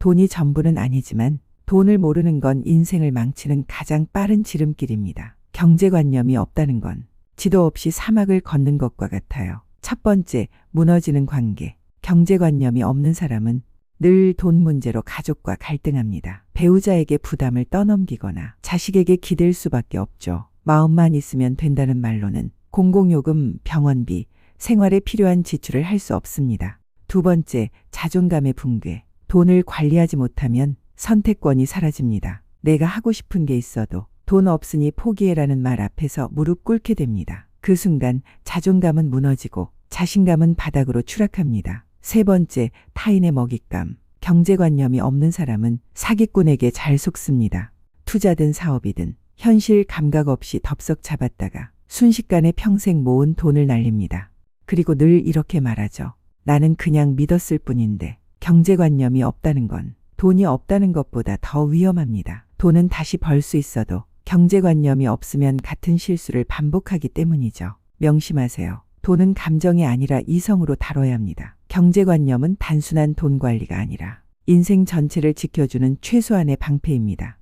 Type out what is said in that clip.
돈이 전부는 아니지만 돈을 모르는 건 인생을 망치는 가장 빠른 지름길입니다. 경제관념이 없다는 건 지도 없이 사막을 걷는 것과 같아요. 첫 번째, 무너지는 관계. 경제관념이 없는 사람은 늘 돈 문제로 가족과 갈등합니다. 배우자에게 부담을 떠넘기거나 자식에게 기댈 수밖에 없죠. 마음만 있으면 된다는 말로는 공공요금, 병원비, 생활에 필요한 지출을 할 수 없습니다. 두 번째, 자존감의 붕괴. 돈을 관리하지 못하면 선택권이 사라집니다. 내가 하고 싶은 게 있어도 돈 없으니 포기해라는 말 앞에서 무릎 꿇게 됩니다. 그 순간 자존감은 무너지고 자신감은 바닥으로 추락합니다. 세 번째, 타인의 먹잇감. 경제관념이 없는 사람은 사기꾼에게 잘 속습니다. 투자든 사업이든 현실 감각 없이 덥석 잡았다가 순식간에 평생 모은 돈을 날립니다. 그리고 늘 이렇게 말하죠. 나는 그냥 믿었을 뿐인데 경제관념이 없다는 건 돈이 없다는 것보다 더 위험합니다. 돈은 다시 벌 수 있어도 경제관념이 없으면 같은 실수를 반복하기 때문이죠. 명심하세요. 돈은 감정이 아니라 이성으로 다뤄야 합니다. 경제관념은 단순한 돈 관리가 아니라 인생 전체를 지켜주는 최소한의 방패입니다.